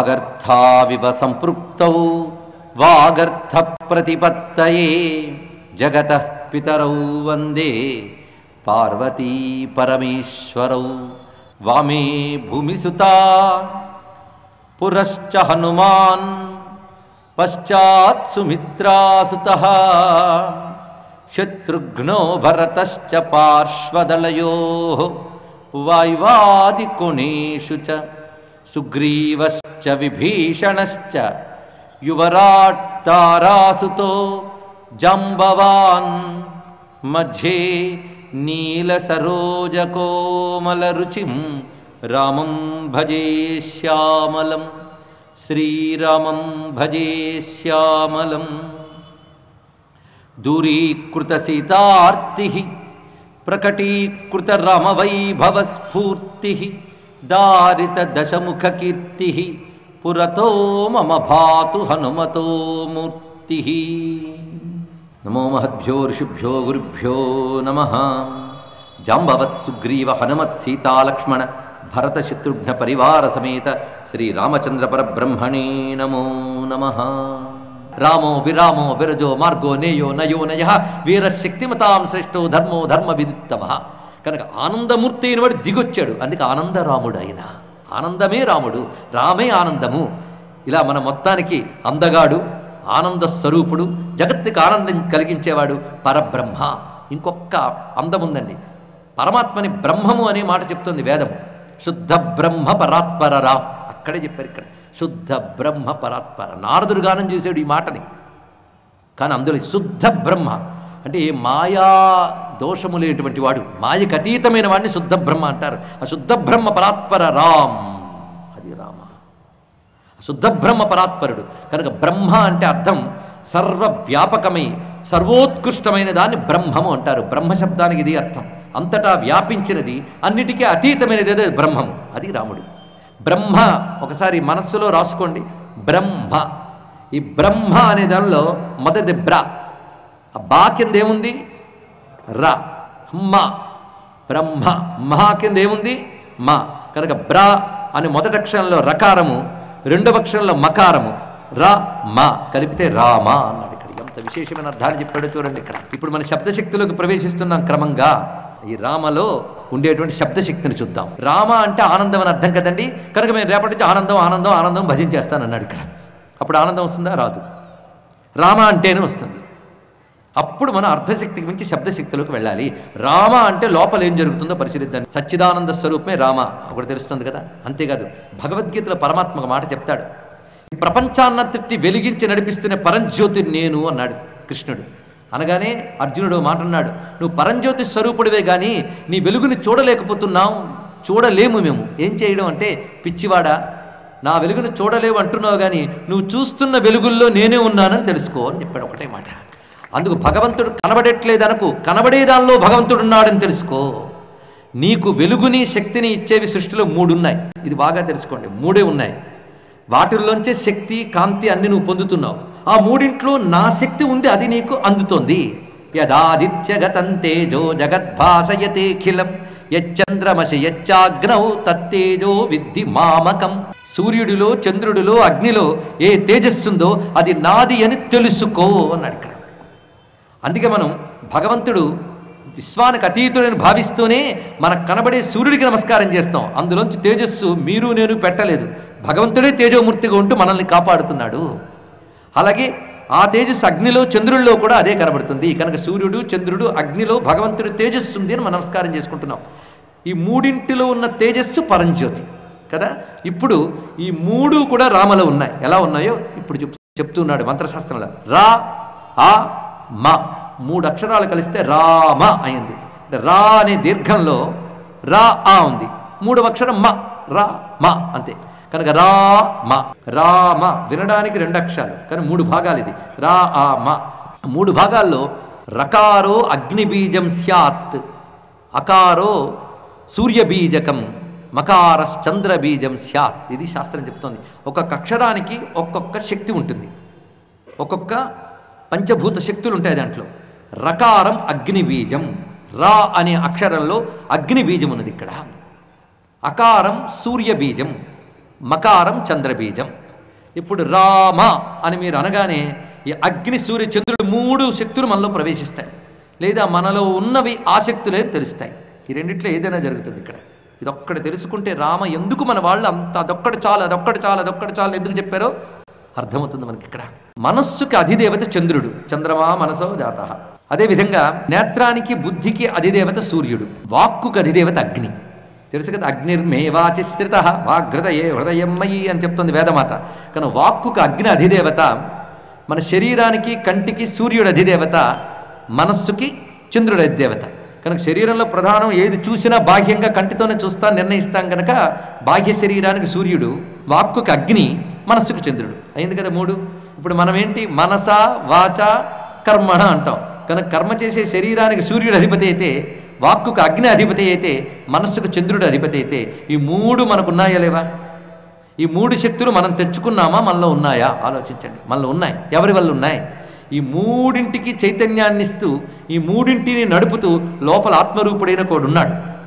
वागर्थाविव सम्पृक्तौ वागर्थप्रतिपत्तये जगतः पितरौ वंदे पार्वती परमेश्वरौ वामे भूमिसुता पुरश्च हनुमा पश्चात् सुमित्रासुतः शत्रुघ्नो भरतश्च पार्श्वदलयोः वाय्वादिकोणेषु च च विभीषणश्च। युवराट् तारासुतो जम्बवान् मध्ये नीलसरोजकोमलरुचिं रामं भजे श्यामलं श्रीरामं भजे श्यामलम् दूरीकृतसीतार्तिः प्रकटीकृतरामवैभवस्फूर्तिः दारितदशमुखकीर्तिः పురతో మమ భాతు హనుమతో మూర్తి. నమో మహద్భ్యో ఋషిభ్యో గురుభ్యో నమ. జాంబవత్ సుగ్రీవ హనుమత్ సీతాలక్ష్మణ భరత శత్రుఘ్న పరివార సమేత శ్రీరామచంద్ర పరబ్రహ్మణే నమో నమ. రామో విరామో విరజో మార్గో నేయో నయో నయ. వీరశక్తిమతాం శ్రేష్టో ధర్మో ధర్మ విదిత్తమ కనుక ఆనందమూర్తి అయిన వాడు దిగొచ్చాడు. అందుకే ఆనందరాముడు అయినా ఆనందమే రాముడు రామే ఆనందము. ఇలా మన మొత్తానికి అందగాడు ఆనంద స్వరూపుడు జగత్తుకు ఆనందం కలిగించేవాడు పరబ్రహ్మ. ఇంకొక అందముందండి పరమాత్మని బ్రహ్మము అనే మాట చెప్తుంది వేదము. శుద్ధ బ్రహ్మ పరాత్పరరా. అక్కడే చెప్పారు ఇక్కడ. శుద్ధ బ్రహ్మ పరాత్పర. నారదుడు గానం చేశాడు ఈ మాటని. కానీ అందులో శుద్ధ బ్రహ్మ. అంటే మాయా దోషము లేనటువంటి వాడు మాయకు అతీతమైన వాడిని శుద్ధ బ్రహ్మ అంటారు. ఆ శుద్ధ బ్రహ్మ పరాత్పర రామ్. అది రామ. శుద్ధ బ్రహ్మ పరాత్పరుడు. కనుక బ్రహ్మ అంటే అర్థం సర్వవ్యాపకమై సర్వోత్కృష్టమైన దాన్ని బ్రహ్మము అంటారు. బ్రహ్మ శబ్దానికి ఇది అర్థం. అంతటా వ్యాపించినది అన్నిటికీ అతీతమైనది ఏదో బ్రహ్మము. అది రాముడు. బ్రహ్మ ఒకసారి మనస్సులో రాసుకోండి. బ్రహ్మ. ఈ బ్రహ్మ అనే దానిలో మొదటిది బ్ర. ఆ బా కింద ఏముంది ర మ బ్రహ్మ. మహా కింద ఏముంది? మా. కనుక బ్ర అని మొదటి అక్షరంలో రకారము రెండవ అక్షరంలో మకారము. ర మ. కలిపితే రామా అన్నాడు ఇక్కడ. ఎంత విశేషమైన అర్థాలు చెప్పాడో చూడండి ఇక్కడ. ఇప్పుడు మన శబ్దశక్తిలోకి ప్రవేశిస్తున్నాం క్రమంగా. ఈ రామలో ఉండేటువంటి శబ్దశక్తిని చూద్దాం. రామ అంటే ఆనందం అని అర్థం కదండి? కనుక మేము రేపటి నుంచి ఆనందం ఆనందం ఆనందం భజించేస్తానన్నాడు ఇక్కడ. అప్పుడు ఆనందం వస్తుందా? రాదు. రామ అంటేనే వస్తుంది. అప్పుడు మనం అర్ధశక్తికి మించి శబ్దశక్తిలోకి వెళ్ళాలి. రామ అంటే లోపల ఏం జరుగుతుందో పరిశీలిద్దాం. సచ్చిదానంద స్వరూపమే రామ. ఒకటి తెలుస్తుంది కదా? అంతేకాదు భగవద్గీతలో పరమాత్మ మాట చెప్తాడు. ఈ ప్రపంచాన్నంతటి వెలిగించి నడిపిస్తున్న పరంజ్యోతి నేను అన్నాడు కృష్ణుడు. అనగానే అర్జునుడు మాట అన్నాడు నువ్వు పరంజ్యోతి స్వరూపుడివే కానీ నీ వెలుగుని చూడలేకపోతున్నావు. చూడలేము మేము. ఏం చేయడం అంటే పిచ్చివాడా నా వెలుగును చూడలేవు అంటున్నావు కానీ నువ్వు చూస్తున్న వెలుగుల్లో నేనే ఉన్నానని తెలుసుకో అని చెప్పాడు ఒకటే మాట. అందుకు భగవంతుడు కనబడట్లేదనకు కనబడే దానిలో భగవంతుడు ఉన్నాడని తెలుసుకో. నీకు వెలుగుని శక్తిని ఇచ్చేవి సృష్టిలో మూడు ఉన్నాయి ఇది బాగా తెలుసుకోండి. మూడే ఉన్నాయి. వాటిల్లోంచే శక్తి కాంతి అన్ని నువ్వు పొందుతున్నావు. ఆ మూడింట్లో నా శక్తి ఉంది అది నీకు అందుతోంది. యదాదిత్యగతం తేజో జగద్భాసయతేఖిలం యచ్చంద్రమసి యచ్చాగ్నౌ తత్తేజో విద్ధి మామకం. సూర్యుడిలో చంద్రుడిలో అగ్నిలో ఏ తేజస్సుందో అది నాది అని తెలుసుకో అన్నాడు అందుకే మనం భగవంతుడు విశ్వానికి అతీతుడని భావిస్తూనే మనకు కనబడే సూర్యుడికి నమస్కారం చేస్తాం. అందులోంచి తేజస్సు మీరు నేను పెట్టలేదు. భగవంతుడే తేజోమూర్తిగా ఉంటూ మనల్ని కాపాడుతున్నాడు. అలాగే ఆ తేజస్సు అగ్నిలో చంద్రుల్లో కూడా అదే కనబడుతుంది. కనుక సూర్యుడు చంద్రుడు అగ్నిలో భగవంతుడు తేజస్సు ఉంది అని మనం నమస్కారం చేసుకుంటున్నాం. ఈ మూడింటిలో ఉన్న తేజస్సు పరంజ్యోతి కదా? ఇప్పుడు ఈ మూడు కూడా రామలో ఉన్నాయి. ఎలా ఉన్నాయో ఇప్పుడు చెప్తున్నాడు మంత్రశాస్త్రంలో. రా ఆ మ. మూడు అక్షరాలు కలిస్తే రామ అయింది. రా అనే దీర్ఘంలో రా ఆ ఉంది. మూడవ అక్షరం మ రా మ అంతే. కనుక రా మ. రామ వినడానికి రెండు అక్షరాలు. కానీ మూడు భాగాలు ఇది. రా ఆ మ. మూడు భాగాల్లో రకారో అగ్నిబీజం స్యాత్. అకారో సూర్యబీజకం. మకారశ్చంద్రబీజం స్యాత్. ఇది శాస్త్రం చెప్తోంది. ఒక్కొక్క అక్షరానికి ఒక్కొక్క శక్తి ఉంటుంది. ఒక్కొక్క పంచభూత శక్తులు ఉంటాయి దాంట్లో. రకారం అగ్నిబీజం రా అనే అక్షరంలో అగ్నిబీజం ఉన్నది ఇక్కడ. అకారం సూర్యబీజం మకారం చంద్రబీజం ఇప్పుడు రామ అని మీరు అనగానే ఈ అగ్ని సూర్య చంద్రుడు మూడు శక్తులు మనలో ప్రవేశిస్తాయి. లేదా మనలో ఉన్నవి ఆ శక్తులే తెలుస్తాయి. ఈ రెండిట్లో ఏదైనా జరుగుతుంది ఇక్కడ. ఇదొక్కటి తెలుసుకుంటే రామ ఎందుకు మన వాళ్ళు అంత అదొక్కటి చాలు అదొక్కటి చాలు అదొక్కటి చాలు ఎందుకు చెప్పారో అర్థమవుతుంది మనకి ఇక్కడ. మనస్సుకి అధిదేవత చంద్రుడు. చంద్రమా మనసో జాత. అదేవిధంగా నేత్రానికి బుద్ధికి అధిదేవత సూర్యుడు. వాక్కుకి అధిదేవత అగ్ని. తెలుసు కదా అగ్నిర్మేవాచిశ్రిత వాగ్హృదయే హృదయమ్మయి అని చెప్తుంది వేదమాత. కానీ వాక్కుకు అగ్ని అధిదేవత మన శరీరానికి కంటికి సూర్యుడు అధిదేవత మనస్సుకి చంద్రుడు అధిదేవత. కనుక శరీరంలో ప్రధానం ఏది చూసినా బాహ్యంగా కంటితోనే చూస్తాం నిర్ణయిస్తాం కనుక బాహ్య శరీరానికి సూర్యుడు వాక్కుకి అగ్ని మనస్సుకు చంద్రుడు అయింది కదా మూడు? ఇప్పుడు మనం ఏంటి? మనస వాచ కర్మణ అంటాం. కనుక కర్మ చేసే శరీరానికి సూర్యుడు అధిపతి అయితే వాక్కుకు అగ్ని అధిపతి అయితే మనస్సుకు చంద్రుడు అధిపతి అయితే ఈ మూడు మనకు ఉన్నాయా లేవా? ఈ మూడు శక్తులు మనం తెచ్చుకున్నామా? మనలో ఉన్నాయా? ఆలోచించండి. మనలో ఉన్నాయి. ఎవరి వల్ల ఉన్నాయి? ఈ మూడింటికి చైతన్యాన్నిస్తూ ఈ మూడింటిని నడుపుతూ లోపల ఆత్మరూపుడైన కోడు ఉన్నాడు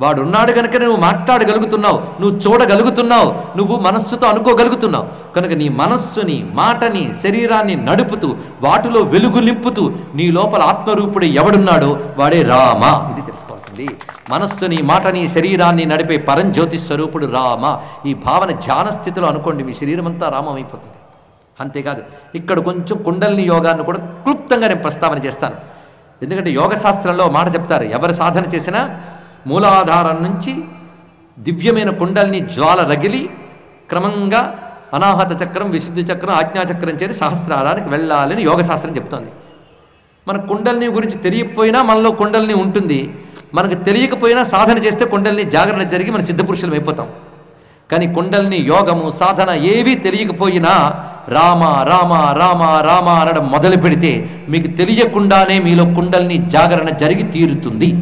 వాడు ఉన్నాడు కనుక నువ్వు మాట్లాడగలుగుతున్నావు నువ్వు చూడగలుగుతున్నావు నువ్వు మనస్సుతో అనుకోగలుగుతున్నావు. కనుక నీ మనస్సుని మాటని శరీరాన్ని నడుపుతూ వాటిలో వెలుగు నింపుతూ నీ లోపల ఆత్మరూపుడు ఎవడున్నాడో వాడే రామ. ఇది తెలుసుకోవాల్సింది. మనస్సుని మాటని శరీరాన్ని నడిపే పరంజ్యోతి స్వరూపుడు రామ. ఈ భావన ధ్యాన స్థితిలో అనుకోండి మీ శరీరం అంతా రామం అయిపోతుంది అంతేకాదు ఇక్కడ కొంచెం కుండలిని యోగాన్ని కూడా క్లుప్తంగా నేను ప్రస్తావన చేస్తాను. ఎందుకంటే యోగ శాస్త్రంలో మాట చెప్తారు ఎవరు సాధన చేసినా మూలాధారం నుంచి దివ్యమైన కుండల్ని జ్వాల రగిలి క్రమంగా అనాహత చక్రం విశుద్ధి చక్రం ఆజ్ఞాచక్రం చేరి సహస్రారానికి వెళ్ళాలని యోగశాస్త్రం చెప్తోంది. మన కుండల్ని గురించి తెలియకపోయినా మనలో కుండల్ని ఉంటుంది. మనకు తెలియకపోయినా సాధన చేస్తే కుండల్ని జాగరణ జరిగి మన సిద్ధపురుషులం అయిపోతాం. కానీ కుండల్ని యోగము సాధన ఏవీ తెలియకపోయినా రామ రామ రామ రామ అనడం మొదలు పెడితే మీకు తెలియకుండానే మీలో కుండల్ని జాగరణ జరిగి తీరుతుంది.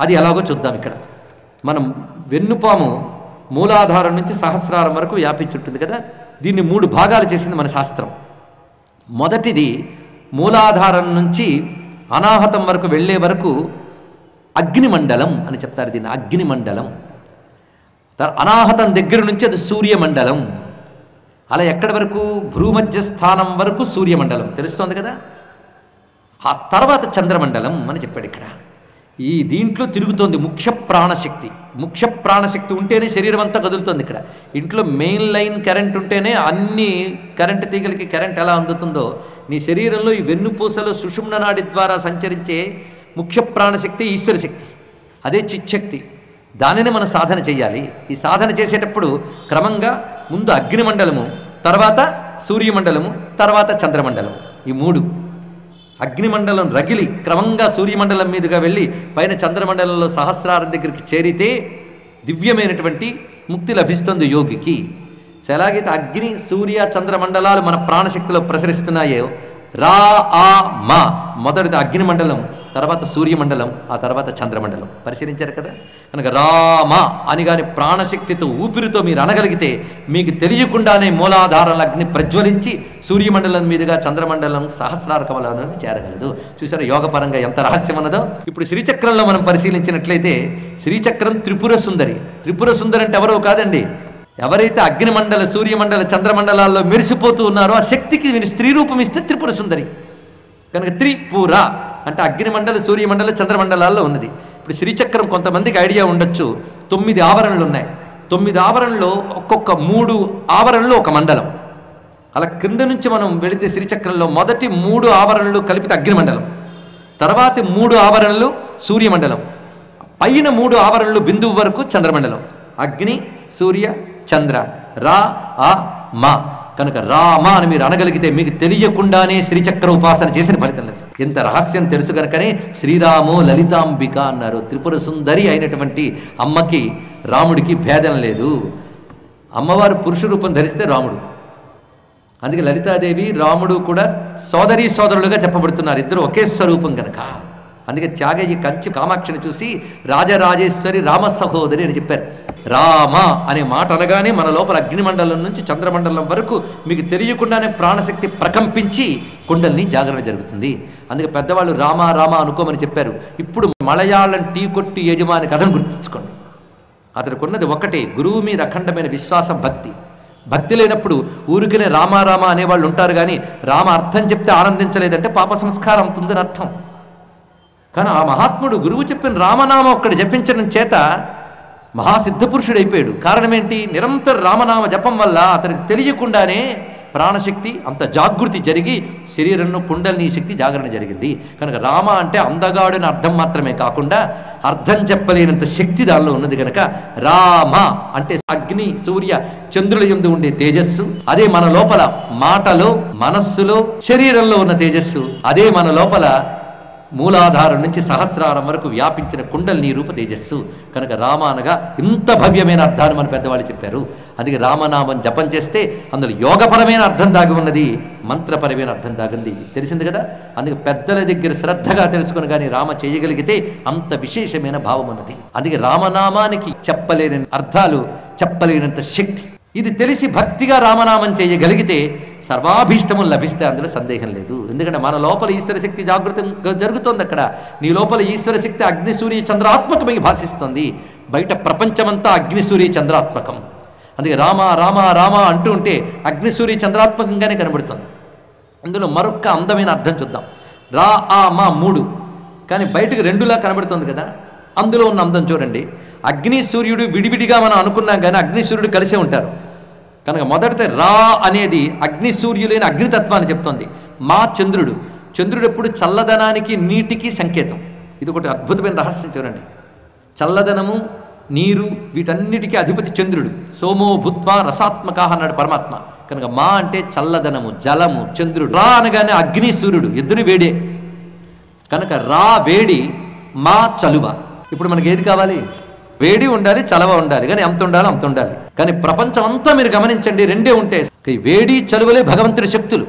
అది ఎలాగో చూద్దాం ఇక్కడ. మనం వెన్నుపాము మూలాధారం నుంచి సహస్రారం వరకు వ్యాపించుంటుంది కదా? దీన్ని మూడు భాగాలు చేసింది మన శాస్త్రం. మొదటిది మూలాధారం నుంచి అనాహతం వరకు వెళ్ళే వరకు అగ్నిమండలం అని చెప్తారు దీన్ని అగ్నిమండలం. అనాహతం దగ్గర నుంచి అది సూర్యమండలం. అలా ఎక్కడి వరకు? భ్రూమధ్య స్థానం వరకు సూర్యమండలం. తెలుస్తోంది కదా? ఆ తర్వాత చంద్రమండలం అని చెప్పాడు ఇక్కడ. ఈ దీంట్లో తిరుగుతోంది ముఖ్య ప్రాణశక్తి. ముఖ్య ప్రాణశక్తి ఉంటేనే శరీరం అంతా కదులుతుంది ఇక్కడ. ఇంట్లో మెయిన్ లైన్ కరెంట్ ఉంటేనే అన్ని కరెంట్ తీగలకి కరెంట్ ఎలా అందుతుందో నీ శరీరంలో ఈ వెన్నుపూసలో సుషుమ్న నాడి ద్వారా సంచరించే ముఖ్య ప్రాణశక్తి ఈశ్వర శక్తి. అదే చిచ్చక్తి. దానిని మనం సాధన చేయాలి. ఈ సాధన చేసేటప్పుడు క్రమంగా ముందు అగ్నిమండలము తర్వాత సూర్యమండలము తర్వాత చంద్రమండలం ఈ మూడు అగ్నిమండలం రగిలి క్రమంగా సూర్యమండలం మీదుగా వెళ్ళి పైన చంద్రమండలంలో సహస్రారం దగ్గరికి చేరితే దివ్యమైనటువంటి ముక్తి లభిస్తుంది యోగికి. ఎలాగైతే అగ్ని సూర్య చంద్రమండలాలు మన ప్రాణశక్తిలో ప్రసరిస్తున్నాయో రా ఆ మా మొదటిది అగ్నిమండలం. తర్వాత సూర్యమండలం ఆ తర్వాత చంద్రమండలం. పరిశీలించారు కదా? కనుక రామ అని కాని ప్రాణశక్తితో ఊపిరితో మీరు అనగలిగితే మీకు తెలియకుండానే మూలాధారాల అగ్ని ప్రజ్వలించి సూర్యమండలం మీదుగా చంద్రమండలం సహస్రార కమలానికి చేరగలదు. చూసారా యోగపరంగా ఎంత రహస్యం ఉన్నదో ఇప్పుడు శ్రీచక్రంలో మనం పరిశీలించినట్లయితే శ్రీచక్రం త్రిపుర సుందరి. త్రిపుర సుందరి అంటే ఎవరో కాదండి. ఎవరైతే అగ్నిమండల సూర్యమండల చంద్రమండలాల్లో మెరిసిపోతూ ఉన్నారో ఆ శక్తికి స్త్రీ రూపం ఇస్తే త్రిపుర సుందరి. కనుక త్రిపుర. అంటే అగ్నిమండల సూర్యమండల చంద్రమండలాల్లో ఉన్నది. ఇప్పుడు శ్రీచక్రం కొంతమందికి ఐడియా ఉండొచ్చు. తొమ్మిది ఆవరణలు ఉన్నాయి తొమ్మిది ఆవరణలో ఒక్కొక్క మూడు ఆవరణలు ఒక మండలం. అలా క్రింద నుంచి మనం వెళితే శ్రీచక్రంలో మొదటి మూడు ఆవరణలు కలిపితే అగ్నిమండలం. తర్వాతి మూడు ఆవరణలు సూర్యమండలం. పైన మూడు ఆవరణలు బిందువు వరకు చంద్రమండలం. అగ్ని సూర్య చంద్ర. రా ఆ మా. కనుక రామ అని మీరు అనగలిగితే మీకు తెలియకుండానే శ్రీచక్ర ఉపాసన చేసిన ఫలితం లభిస్తుంది. ఇంత రహస్యం తెలుసు కనుకనే శ్రీరాము లలితాంబిక అన్నారు. త్రిపుర సుందరి అయినటువంటి అమ్మకి రాముడికి భేదం లేదు. అమ్మవారు పురుష రూపం ధరిస్తే రాముడు. అందుకే లలితాదేవి రాముడు కూడా సోదరీ సోదరులుగా చెప్పబడుతున్నారు. ఇద్దరు ఒకే స్వరూపం కనుక అందుకే త్యాగయ్య కంచి కామాక్షిని చూసి రాజరాజేశ్వరి రామ సహోదరి అని చెప్పారు. రామ అనే మాట అనగానే మన లోపల అగ్నిమండలం నుంచి చంద్రమండలం వరకు మీకు తెలియకుండానే ప్రాణశక్తి ప్రకంపించి కుండల్ని జాగరణ జరుగుతుంది. అందుకే పెద్దవాళ్ళు రామ రామ అనుకోమని చెప్పారు. ఇప్పుడు మలయాళం టీ కొట్టి యజమాని కథను గుర్తుంచుకోండి. అతనికి ఉన్నది ఒకటే గురువు మీద అఖండమైన విశ్వాసం భక్తి. భక్తి లేనప్పుడు ఊరికనే రామారామ అనేవాళ్ళు ఉంటారు కానీ రామ అర్థం చెప్తే ఆనందించలేదంటే పాప సంస్కారం అవుతుందని అర్థం. కానీ ఆ మహాత్ముడు గురువు చెప్పిన రామనామం ఒక్కడి జపించడం చేత మహాసిద్ధపురుషుడు అయిపోయాడు కారణం ఏంటి నిరంతర రామనామ జపం వల్ల అతనికి తెలియకుండానే ప్రాణశక్తి అంత జాగృతి జరిగి శరీరంలో కుండలిని శక్తి జాగరణ జరిగింది. కనుక రామ అంటే అందగాడని అర్థం మాత్రమే కాకుండా అర్థం చెప్పలేనంత శక్తి దానిలో ఉన్నది కనుక రామ అంటే అగ్ని సూర్య చంద్రుల యందు ఉండే తేజస్సు అదే మన లోపల మాటలో మనస్సులో శరీరంలో ఉన్న తేజస్సు అదే మన లోపల మూలాధారం నుంచి సహస్రారం వరకు వ్యాపించిన కుండల్ని రూప తేజస్సు. కనుక రామ అనగా ఇంత భవ్యమైన అర్థాన్ని మన పెద్దవాళ్ళు చెప్పారు. అందుకే రామనామం జపం చేస్తే అందులో యోగపరమైన అర్థం దాగి ఉన్నది మంత్రపరమైన అర్థం దాగింది. తెలిసింది కదా? అందుకే పెద్దల దగ్గర శ్రద్ధగా తెలుసుకుని కానీ రామ చేయగలిగితే అంత విశేషమైన భావం ఉన్నది. అందుకే రామనామానికి చెప్పలేని అర్థాలు చెప్పలేనంత శక్తి. ఇది తెలిసి భక్తిగా రామనామం చేయగలిగితే సర్వాభీష్టము లభిస్తే అందులో సందేహం లేదు. ఎందుకంటే మన లోపల ఈశ్వర శక్తి జాగృతం జరుగుతోంది అక్కడ. నీ లోపల ఈశ్వర శక్తి అగ్ని సూర్య చంద్రాత్మకమై భాషిస్తుంది బయట ప్రపంచమంతా అగ్ని సూర్య చంద్రాత్మకం. అందుకే రామ రామ రామ అంటూ ఉంటే అగ్ని సూర్య చంద్రాత్మకంగానే కనబడుతుంది. అందులో మరొక్క అందమైన అర్థం చూద్దాం. రా ఆ మా మూడు. కానీ బయటకు రెండులా కనబడుతుంది కదా. అందులో ఉన్న అందం చూడండి. అగ్ని సూర్యుడు విడివిడిగా మనం అనుకున్నాం కానీ అగ్ని సూర్యుడు కలిసే ఉంటారు. కనుక మొదటితే రా అనేది అగ్ని సూర్యులైన అగ్నితత్వాన్ని చెప్తోంది. మా చంద్రుడు. చంద్రుడు ఎప్పుడు చల్లదనానికి నీటికి సంకేతం. ఇది ఒకటి అద్భుతమైన రహస్యం చూడండి. చల్లదనము నీరు వీటన్నిటికీ అధిపతి చంద్రుడు. సోమో భూత్వా రసాత్మక అన్నాడు పరమాత్మ. కనుక మా అంటే చల్లదనము జలము చంద్రుడు. రా అనగానే అగ్ని సూర్యుడు ఇద్దరు వేడే. కనుక రా వేడి మా చలువ. ఇప్పుడు మనకి ఏది కావాలి? వేడి ఉండాలి చలవ ఉండాలి. కానీ ఎంత ఉండాలో అంత ఉండాలి. కానీ ప్రపంచం అంతా మీరు గమనించండి రెండే ఉంటే. వేడి చలువలే భగవంతుడి శక్తులు.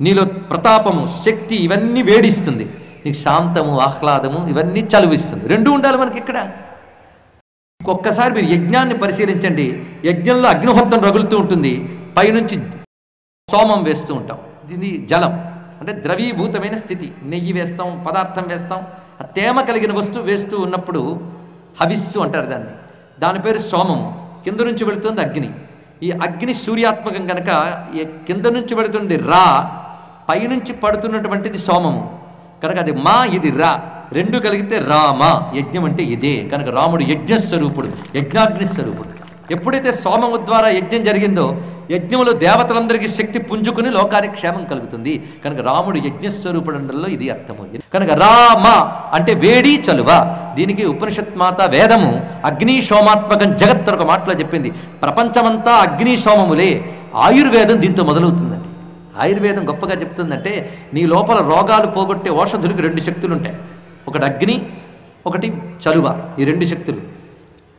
నీలో ప్రతాపము శక్తి ఇవన్నీ వేడిస్తుంది. నీకు శాంతము ఆహ్లాదము ఇవన్నీ చలువిస్తుంది. రెండు ఉండాలి మనకి ఇక్కడ. ఒక్కసారి మీరు యజ్ఞాన్ని పరిశీలించండి. యజ్ఞంలో అగ్నిహోత్రం రగులుతూ ఉంటుంది. పైనుంచి సోమం వేస్తూ ఉంటాం. ఇది జలం. అంటే ద్రవీభూతమైన స్థితి. నెయ్యి వేస్తాం పదార్థం వేస్తాం. ఆ తేమ కలిగిన వస్తువు వేస్తూ ఉన్నప్పుడు హవిస్సు అంటారు దాన్ని. దాని పేరు సోమము. కింద నుంచి వెళుతుంది అగ్ని. ఈ అగ్ని సూర్యాత్మకం కనుక ఈ కింద నుంచి పెడుతుంది రా పైనుంచి పడుతున్నటువంటిది సోమము. కనుక అది మా ఇది రా. రెండు కలిగితే రామ యజ్ఞం అంటే ఇదే. కనుక రాముడు యజ్ఞస్వరూపుడు యజ్ఞాగ్ని స్వరూపుడు ఎప్పుడైతే సోమము ద్వారా యజ్ఞం జరిగిందో యజ్ఞములు దేవతలందరికీ శక్తి పుంజుకుని లోకానికి క్షేమం కలుగుతుంది. కనుక రాముడు యజ్ఞస్వరూపుడంలో ఇది అర్థము. కనుక రామ అంటే వేడి చలువ. దీనికి ఉపనిషత్ మాత వేదము అగ్ని సోమాత్మకం జగత్ ఒక మాటలో చెప్పింది. ప్రపంచమంతా అగ్ని సోమములే. ఆయుర్వేదం దీంతో మొదలవుతుందండి. ఆయుర్వేదం గొప్పగా చెప్తుందంటే నీ లోపల రోగాలు పోగొట్టే ఔషధులకు రెండు శక్తులు ఉంటాయి ఒకటి అగ్ని ఒకటి చలువ. ఈ రెండు శక్తులు.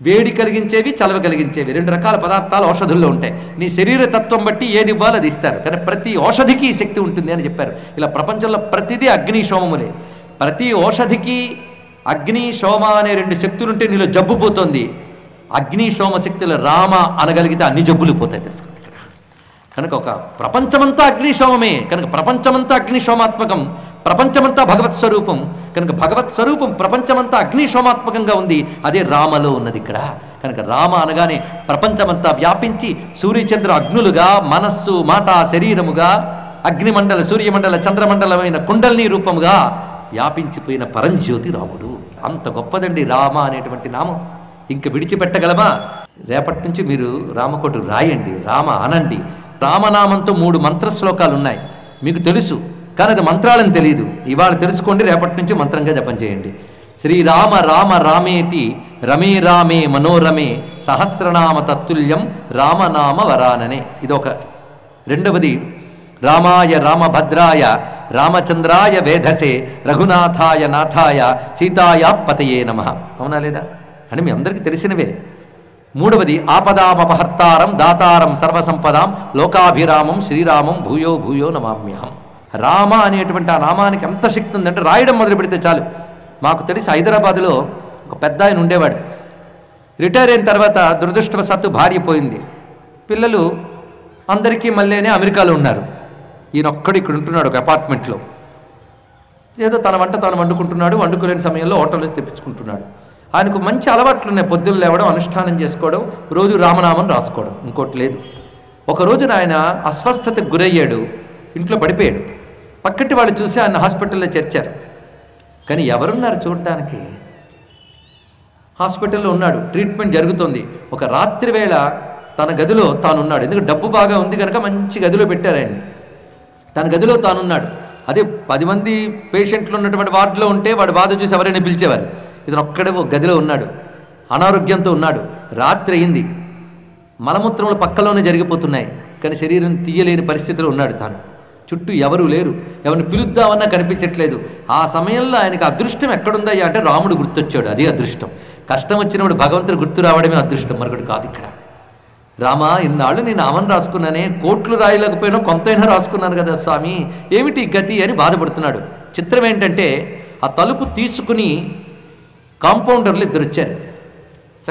వేడి కలిగించేవి చలవ కలిగించేవి. రెండు రకాల పదార్థాలు ఔషధుల్లో ఉంటాయి. నీ శరీర తత్వం బట్టి ఏది ఇవ్వాలో అది ఇస్తారు. కానీ ప్రతి ఔషధికి శక్తి ఉంటుంది అని చెప్పారు. ఇలా ప్రపంచంలో ప్రతిదీ అగ్నిశోమములే ప్రతి ఔషధికి అగ్నిశోమ అనే రెండు శక్తులుంటే నీలో జబ్బు పోతుంది. అగ్నిశోమ శక్తులు రామ అనగలిగితే అన్ని జబ్బులు పోతాయి తెలుసుకోండి కనుక ఒక ప్రపంచమంతా అగ్నిశోమమే కనుక ప్రపంచమంతా అగ్నిశోమాత్మకం ప్రపంచమంతా భగవత్ స్వరూపం. కనుక భగవత్ స్వరూపం ప్రపంచమంతా అగ్నిశోమాత్మకంగా ఉంది. అదే రామలో ఉన్నది ఇక్కడ. కనుక రామ అనగానే ప్రపంచమంతా వ్యాపించి సూర్యచంద్ర అగ్నులుగా మనస్సు మాట శరీరముగా అగ్నిమండల సూర్యమండల చంద్రమండలమైన కుండల్ని రూపముగా వ్యాపించిపోయిన పరంజ్యోతి రాముడు అంత గొప్పదండి రామ అనేటువంటి నామం. ఇంక విడిచిపెట్టగలమా? రేపటి నుంచి మీరు రామకోటు రాయండి రామ అనండి. రామనామంతో మూడు మంత్ర శ్లోకాలు ఉన్నాయి మీకు తెలుసు కానీ అది మంత్రాలని తెలియదు. ఇవాళ తెలుసుకోండి రేపటి నుంచి మంత్రంగా జపం చేయండి. శ్రీరామ రామ రామేతి రమే రామే మనోరమే సహస్రనామ తత్తుల్యం రామనామ వరాననే. ఇదొక రెండవది రామాయ రామభద్రాయ రామచంద్రాయ వేధసే రఘునాథాయ నాథాయ సీతాయా పతయే నమ. అవునా లేదా? అని మీ అందరికీ తెలిసినవే. మూడవది ఆపదామపహర్తారం దాతారం సర్వసంపదాం లోకాభిరామం శ్రీరామం భూయో భూయో నమామ్యహం. రామ అనేటువంటి ఆ నామానికి ఎంత శక్తి ఉందంటే రాయడం మొదలు పెడితే చాలు. మాకు తెలిసి హైదరాబాద్లో ఒక పెద్ద ఆయన ఉండేవాడు. రిటైర్ అయిన తర్వాత దురదృష్టవశాత్తు భార్య పోయింది. పిల్లలు అందరికీ మళ్ళీనే అమెరికాలో ఉన్నారు. ఈయన ఒక్కడు ఇక్కడ ఉంటున్నాడు ఒక అపార్ట్మెంట్లో. ఏదో తన వంట తాను వండుకుంటున్నాడు వండుకోలేని సమయంలో హోటల్ తెప్పించుకుంటున్నాడు. ఆయనకు మంచి అలవాట్లు ఉన్నాయి పొద్దున్న లేవడం అనుష్ఠానం చేసుకోవడం రోజు రామనామం రాసుకోవడం. ఇంకోటి లేదు. ఒక రోజున ఆయన అస్వస్థతకు గురయ్యాడు. ఇంట్లో పడిపోయాడు. పక్కటి వాళ్ళు చూసి ఆయన హాస్పిటల్లో చేర్చారు. కానీ ఎవరున్నారు చూడడానికి? హాస్పిటల్లో ఉన్నాడు ట్రీట్మెంట్ జరుగుతుంది. ఒక రాత్రి వేళ తన గదిలో తానున్నాడు. ఎందుకంటే డబ్బు బాగా ఉంది కనుక మంచి గదిలో పెట్టారు ఆయన్ని. తన గదిలో తానున్నాడు. అదే పది మంది పేషెంట్లు ఉన్నటువంటి వార్డులో ఉంటే వాడు బాధ చూసి ఎవరైనా పిలిచేవారు. ఇతను ఒక్కడే గదిలో ఉన్నాడు. అనారోగ్యంతో ఉన్నాడు. రాత్రి అయింది. మలమూత్రములు పక్కలోనే జరిగిపోతున్నాయి. కానీ శరీరం తీయలేని పరిస్థితిలో ఉన్నాడు తాను. చుట్టూ ఎవరూ లేరు. ఎవరిని పిలుద్దామన్నా కనిపించట్లేదు. ఆ సమయంలో ఆయనకు అదృష్టం ఎక్కడుందయ్యా అంటే రాముడు గుర్తొచ్చాడు. అది అదృష్టం. కష్టం వచ్చినప్పుడు భగవంతుడు గుర్తు రావడమే అదృష్టం. మరొకటి కాదు ఇక్కడ. రామా ఇన్నాళ్ళు నేను అమన్ రాసుకున్నానే. కోట్లు రాయలేకపోయినా కొంతైనా రాసుకున్నాను కదా స్వామి. ఏమిటి గతి అని బాధపడుతున్నాడు. చిత్రం ఏంటంటే ఆ తలుపు తీసుకుని కాంపౌండర్లు ఇద్దరు వచ్చారు.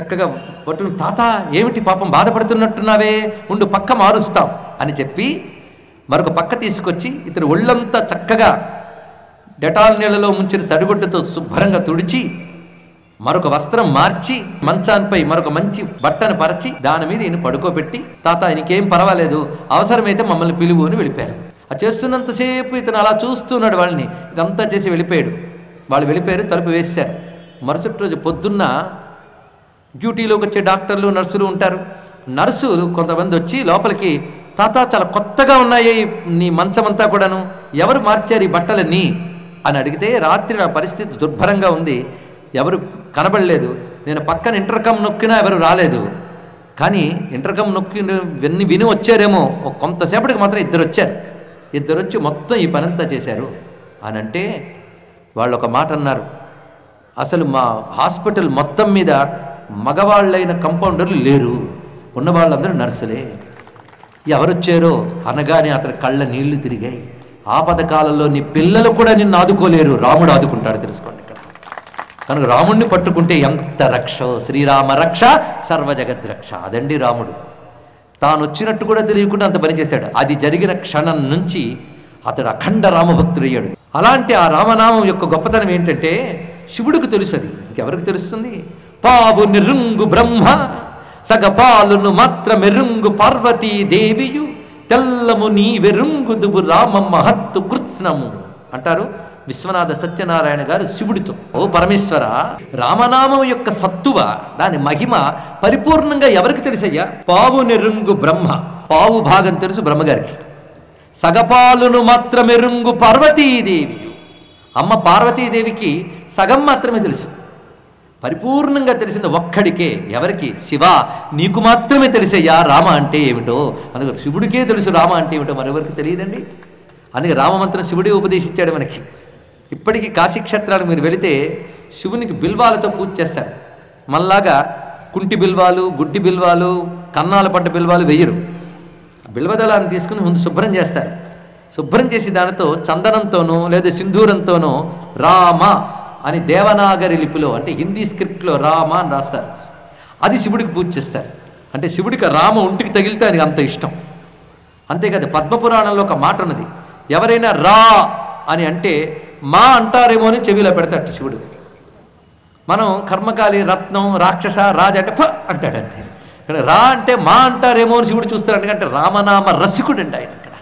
చక్కగా పట్టుకుని తాత ఏమిటి పాపం బాధపడుతున్నట్టున్నావే? ఉండు పక్క మారుస్తాం అని చెప్పి మరొక పక్క తీసుకొచ్చి ఇతని ఒళ్ళంతా చక్కగా డెటాల్ నీళ్ళలో ముంచిన తడిగుడ్డతో శుభ్రంగా తుడిచి మరొక వస్త్రం మార్చి మంచాన్పై మరొక మంచి బట్టను పరచి దాని మీద ఈయన పడుకోబెట్టి తాత ఆయనకేం పర్వాలేదు అవసరమైతే మమ్మల్ని పిలువు అని వెళ్ళిపోయారు. ఆ చేస్తున్నంతసేపు ఇతను అలా చూస్తున్నాడు వాళ్ళని ఇదంతా చేసి వెళ్ళిపోయాడు. వాళ్ళు వెళ్ళిపోయారు తలుపు వేశారు. మరుసటి రోజు పొద్దున్న డ్యూటీలోకి వచ్చే డాక్టర్లు నర్సులు ఉంటారు. నర్సులు కొంతమంది వచ్చి లోపలికి తాత చాలా కొత్తగా ఉన్నాయి నీ మంచమంతా కూడాను. ఎవరు మార్చారు ఈ బట్టలన్నీ అని అడిగితే రాత్రి నా పరిస్థితి దుర్భరంగా ఉంది. ఎవరు కనబడలేదు. నేను పక్కన ఇంటర్కమ్ నొక్కినా ఎవరు రాలేదు. కానీ ఇంటర్కమ్ నొక్కి విన్ని విని వచ్చారేమో. ఒక కొంతసేపటికి మాత్రం ఇద్దరు వచ్చారు. ఇద్దరు వచ్చి మొత్తం ఈ పనంతా చేశారు. అని అంటే వాళ్ళు ఒక మాట అన్నారు. అసలు మా హాస్పిటల్ మొత్తం మీద మగవాళ్ళైన కంపౌండర్లు లేరు. ఉన్న వాళ్ళందరూ నర్సులే. ఎవరొచ్చారో అనగానే అతని కళ్ళ నీళ్ళు తిరిగాయి. ఆపద కాలంలో నీ పిల్లలు కూడా నిన్ను ఆదుకోలేరు. రాముడు ఆదుకుంటాడు తెలుసుకోండి ఇక్కడ. కనుక రాముణ్ణి పట్టుకుంటే ఎంత రక్షో? శ్రీరామ రక్ష సర్వజగత్ రక్ష. అదండి రాముడు. తాను వచ్చినట్టు కూడా తెలియకుండా అంత పని చేశాడు. అది జరిగిన క్షణం నుంచి అతడు అఖండ రామభక్తుడయ్యాడు అలాంటి ఆ రామనామం యొక్క గొప్పతనం ఏంటంటే శివుడికి తెలుసు అది. ఇంకెవరికి తెలుస్తుంది? పావు నిరుంగు బ్రహ్మ సగపాలును మాత్ర మెరుంగు పార్వతీ దేవియు తెల్లము నీ వెరుంగుదువు రామమ్మ మహత్తు కృత్స్నము. అంటారు విశ్వనాథ సత్యనారాయణ గారు శివుడితో. ఓ పరమేశ్వర రామనామం యొక్క సత్తువ దాని మహిమ పరిపూర్ణంగా ఎవరికి తెలుసయ్యా? పావు నెరుంగు బ్రహ్మ. పావు భాగం తెలుసు బ్రహ్మగారికి. సగపాలును మాత్రమెరుంగు పార్వతీదేవి అమ్మ పార్వతీదేవికి సగం మాత్రమే తెలుసు. పరిపూర్ణంగా తెలిసింది ఒక్కడికే. ఎవరికి? శివ. నీకు మాత్రమే తెలిసయ్యా రామ అంటే ఏమిటో? అందుకే శివుడికే తెలుసు రామ అంటే ఏమిటో మరెవరికి తెలియదండి? అందుకే రామమంత్రం శివుడే ఉపదేశించాడు మనకి. ఇప్పటికీ కాశీక్షేత్రాలు మీరు వెళితే శివునికి బిల్వాలతో పూజ చేస్తారు. మళ్ళాగా కుంటి బిల్వాలు గుడ్డి బిల్వాలు కన్నాల పడ్డ బిల్వాలు వెయ్యరు. బిల్వదళాన్ని తీసుకుని ముందు శుభ్రం చేస్తారు. శుభ్రం చేసి దానితో చందనంతోనో లేదా సింధూరంతోనో రామ అని దేవనాగరి లిపిలో అంటే హిందీ స్క్రిప్ట్లో రామ అని రాస్తారు. అది శివుడికి పూజ చేస్తారు. అంటే శివుడికి రామ ఒంటికి తగిలితే అది అంత ఇష్టం. అంతేకాదు పద్మపురాణంలో ఒక మాట ఉన్నది. ఎవరైనా రా అని అంటే మా అంటారేమో అని చెవిలో పెడతాడు శివుడు. మనం కర్మకాలి రత్నం రాక్షస రాజ అంటే ఫ అంటాడు అంతే. కానీ రా అంటే మా అంటారేమో అని శివుడు చూస్తాడు. ఎందుకంటే రామనామ రసికుడు అండి ఆయన ఇక్కడ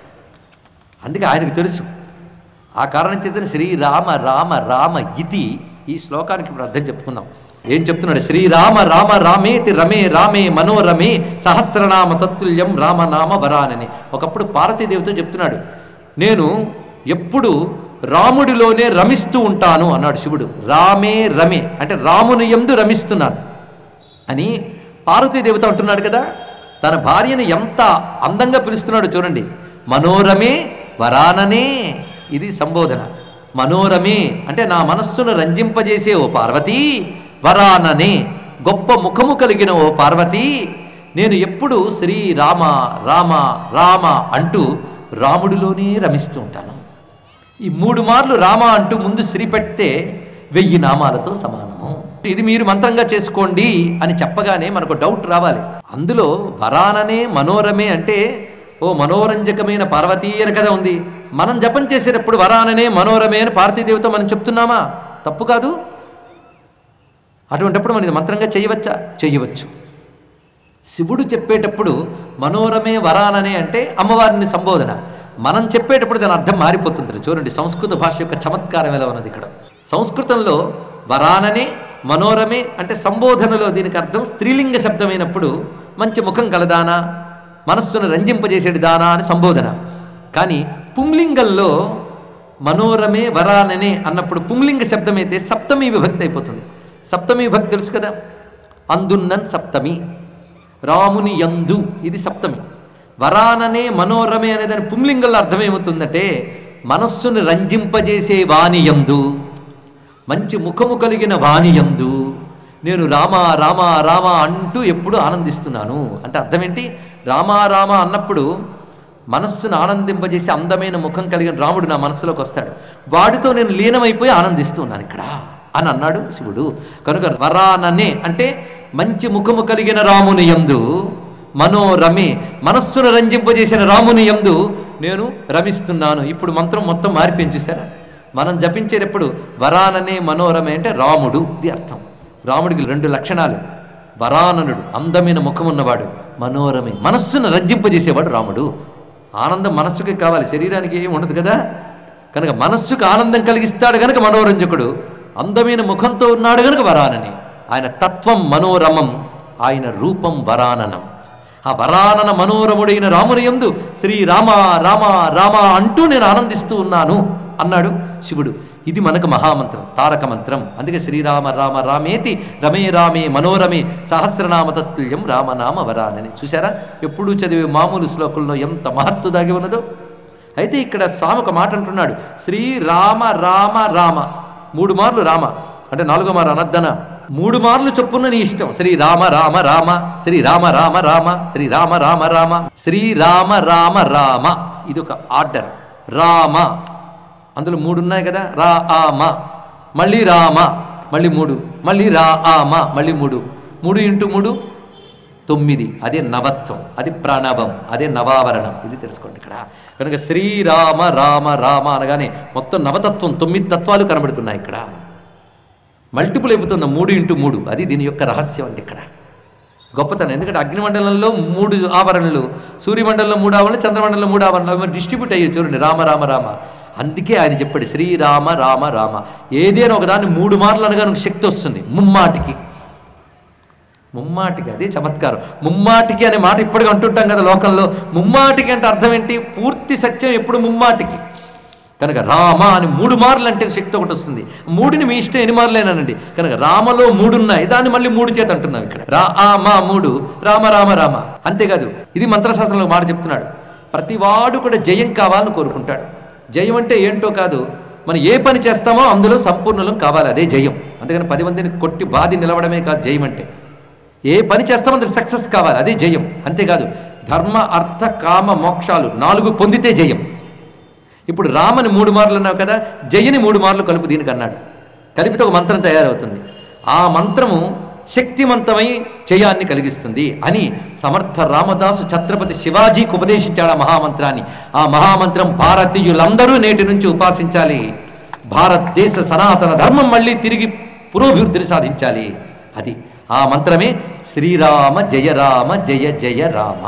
అందుకే ఆయనకు తెలుసు. ఆ కారణం చేతనే శ్రీరామ రామ రామ ఇతి ఈ శ్లోకానికి ఇప్పుడు అర్థం చెప్పుకుందాం. ఏం చెప్తున్నాడు? శ్రీరామ రామ రామేతి రమే రామే మనోరమే సహస్రనామ తత్తుల్యం రామనామ వరానని. ఒకప్పుడు పార్వతీదేవితో చెప్తున్నాడు నేను ఎప్పుడు రాముడిలోనే రమిస్తూ ఉంటాను అన్నాడు శివుడు. రామే రమే అంటే రాముని ఎందు రమిస్తున్నాను. అని పార్వతీదేవత అంటున్నాడు కదా. తన భార్యను ఎంత అందంగా పిలుస్తున్నాడు చూడండి. మనోరమే వరాననే ఇది సంబోధన. మనోరమే అంటే నా మనస్సును రంజింపజేసే ఓ పార్వతీ వరాననే గొప్ప ముఖము కలిగిన ఓ పార్వతీ నేను ఎప్పుడు శ్రీరామ రామ రామ అంటూ రాముడిలోనే రమిస్తూ ఉంటాను. ఈ మూడు మార్లు రామ అంటూ ముందు శ్రీ పెడితే వెయ్యి నామాలతో సమానము. ఇది మీరు మంత్రంగా చేసుకోండి అని చెప్పగానే మనకు డౌట్ రావాలి. అందులో వరాననే మనోరమే అంటే ఓ మనోరంజకమైన పార్వతీ అని కదా ఉంది. మనం జపం చేసేటప్పుడు వరాననే మనోరమే అని పార్వతీదేవితో మనం చెప్తున్నామా? తప్పు కాదు. అటువంటిప్పుడు మనం ఇది మంత్రంగా చేయవచ్చా? చేయవచ్చు. శివుడు చెప్పేటప్పుడు మనోరమే వరాననే అంటే అమ్మవారిని సంబోధన. మనం చెప్పేటప్పుడు దాని అర్థం మారిపోతుంది చూడండి సంస్కృత భాష యొక్క చమత్కారం ఎలా ఉన్నది ఇక్కడ. సంస్కృతంలో వరాననే మనోరమే అంటే సంబోధనలో దీనికి అర్థం స్త్రీలింగ శబ్దమైనప్పుడు మంచి ముఖం కలదానా మనస్సును రంజింపజేసేది దానా అని సంబోధన. కానీ పుంలింగంలో మనోరమే వరాననే అన్నప్పుడు పుంలింగ శబ్దమైతే సప్తమి విభక్తి అయిపోతుంది. సప్తమి విభక్తి తెలుసు కదా? అందున్నన్ సప్తమి. రాముని యందు ఇది సప్తమి. వరాననే మనోరమే అనే దాని పుంలింగంలో అర్థమేమవుతుందంటే మనస్సును రంజింపజేసే వాణియందు మంచి ముఖము కలిగిన వాణియందు నేను రామ రామ రామ అంటూ ఎప్పుడు ఆనందిస్తున్నాను. అంటే అర్థం ఏంటి రామ రామ అన్నప్పుడు మనస్సును ఆనందింపజేసి అందమైన ముఖం కలిగిన రాముడు నా మనస్సులోకి వస్తాడు. వాడితో నేను లీనమైపోయి ఆనందిస్తున్నాను ఇక్కడ అని అన్నాడు శివుడు. కనుక వరాననే అంటే మంచి ముఖము కలిగిన రాముని యందు మనోరమే మనస్సును రంజింపజేసిన రాముని యందు నేను రమిస్తున్నాను. ఇప్పుడు మంత్రం మొత్తం మారిపించేశారా మనం జపించేటప్పుడు వరాననే మనోరమే అంటే రాముడు ఇది అర్థం. రాముడికి రెండు లక్షణాలు. వరాననుడు అందమైన ముఖం ఉన్నవాడు మనోరమి మనస్సును రంజింపజేసేవాడు రాముడు. ఆనందం మనస్సుకి కావాలి. శరీరానికి ఏమి ఉండదు కదా? కనుక మనస్సుకు ఆనందం కలిగిస్తాడు కనుక మనోరంజకుడు. అందమైన ముఖంతో ఉన్నాడు కనుక వరానని. ఆయన తత్వం మనోరమం ఆయన రూపం వరాననం. ఆ వరానన మనోరముడైన రాముని యందు శ్రీ రామ రామ రామ అంటూ నేను ఆనందిస్తూ ఉన్నాను అన్నాడు శివుడు. ఇది మనకు మహామంత్రం తారక మంత్రం అందుకే శ్రీరామ రామ రామేతి రమే రామే మనోరమే సహస్రనామ తత్తుల్యం రామనామ వరానని. చూసారా ఎప్పుడూ చదివే మామూలు శ్లోకంలో ఎంత మహత్తు దాగి ఉన్నదో? అయితే ఇక్కడ స్వామి ఒక మాట అంటున్నాడు. శ్రీరామ రామ రామ. మూడు మార్లు రామ. అంటే నాలుగో మారు అనద్దన మూడు మార్లు చొప్పున నీ ఇష్టం. శ్రీ రామ రామ. రామ శ్రీ రామ రామ. రామ శ్రీ రామ రామ. రామ శ్రీ రామ రామ. రామ ఇది ఒక ఆర్డర్. రామ. అందులో మూడు ఉన్నాయి కదా. రా ఆ మా. మళ్ళీ రామ మళ్ళీ మూడు. మళ్ళీ రా ఆ మ. మళ్ళీ మూడు. మూడు ఇంటూ మూడు తొమ్మిది. అదే నవత్వం. అది ప్రణవం అదే నవావరణం. ఇది తెలుసుకోండి ఇక్కడ. కనుక శ్రీరామ రామ రామ అనగానే మొత్తం నవతత్వం తొమ్మిది తత్వాలు కనబడుతున్నాయి ఇక్కడ. మల్టిపుల్ అయిపోతుంది. మూడు ఇంటూ మూడు. అది దీని యొక్క రహస్యం అండి ఇక్కడ. గొప్పతనం. ఎందుకంటే అగ్నిమండలంలో మూడు ఆవరణలు. సూర్యమండలంలో మూడు ఆవరణలు చంద్రమండలంలో మూడు ఆవరణలు. డిస్ట్రిబ్యూట్ అయ్యే చూడండి. రామ రామ రామ. అందుకే ఆయన చెప్పాడు శ్రీరామ రామ రామ. ఏదైనా ఒకదాన్ని మూడు మార్లు అనగా శక్తి వస్తుంది ముమ్మాటికి. ముమ్మాటికి అదే చమత్కారం. ముమ్మాటికి అనే మాట ఇప్పటికీ అంటుంటాం కదా లోకంలో. ముమ్మాటికి అంటే అర్థం ఏంటి? పూర్తి సత్యం ఎప్పుడు ముమ్మాటికి. కనుక రామ అని మూడు మార్లు అంటే శక్తి ఒకటి వస్తుంది. మూడుని మీ ఇష్టం ఎన్ని మార్లేనండి కనుక రామలో మూడు ఉన్నాయి దాన్ని మళ్ళీ మూడు చేత అంటున్నాం ఇక్కడ. రా ఆ మా మూడు. రామ రామ రామ. అంతేకాదు ఇది మంత్రశాస్త్రంలో మాట చెప్తున్నాడు. ప్రతివాడు కూడా జయం కావాలని కోరుకుంటాడు. జయం అంటే ఏంటో కాదు. మనం ఏ పని చేస్తామో అందులో సంపూర్ణలం కావాలి అదే జయం. అందుకని పది మందిని కొట్టి బాధి నిలవడమే కాదు జయం అంటే. ఏ పని చేస్తామో అందులో సక్సెస్ కావాలి అదే జయం. అంతేకాదు ధర్మ అర్థ కామ మోక్షాలు నాలుగు పొందితే జయం. ఇప్పుడు రామని మూడు మార్లు అన్నావు కదా జయని మూడు మార్లు కలుపు దీనికి అన్నాడు కలిపితే ఒక మంత్రం తయారవుతుంది. ఆ మంత్రము శక్తివంతమై జయాన్ని కలిగిస్తుంది అని సమర్థ రామదాసు ఛత్రపతి శివాజీకి ఉపదేశించాడు ఆ మహామంత్రాన్ని. ఆ మహామంత్రం భారతీయులందరూ నేటి నుంచి ఉపాసించాలి. భారతదేశ సనాతన ధర్మం మళ్ళీ తిరిగి పురోభివృద్ధిని సాధించాలి. అది ఆ మంత్రమే శ్రీరామ జయ రామ జయ జయ రామ.